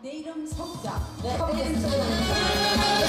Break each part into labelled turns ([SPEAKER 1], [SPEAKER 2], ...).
[SPEAKER 1] 내 이름 성자.
[SPEAKER 2] 네, 내 이름 성자.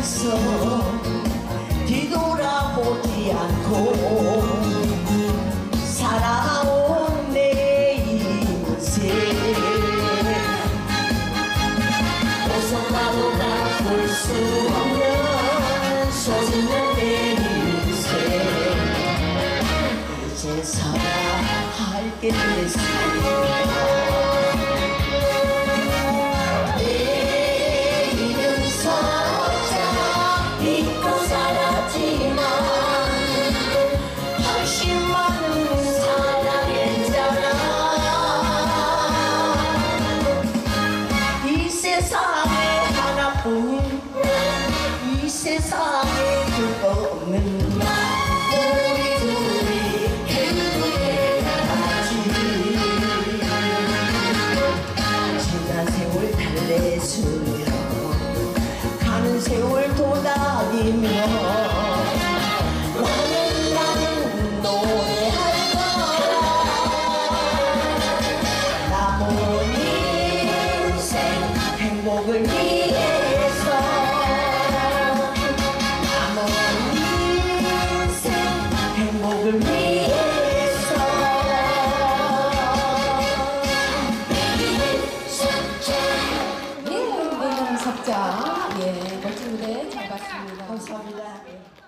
[SPEAKER 2] 살면서 뒤돌아보지 않고 살아온 내 인생 벗어나보다 볼수 없는 소중한 내 인생 이제 살아할게 됐어. 세월 돌아다니며 나는 나는 노래할 거야. 나온 인생 행복을 위해서. 나온 인생 행복을 위해서. 네, 무대 잘 봤습니다. 감사합니다.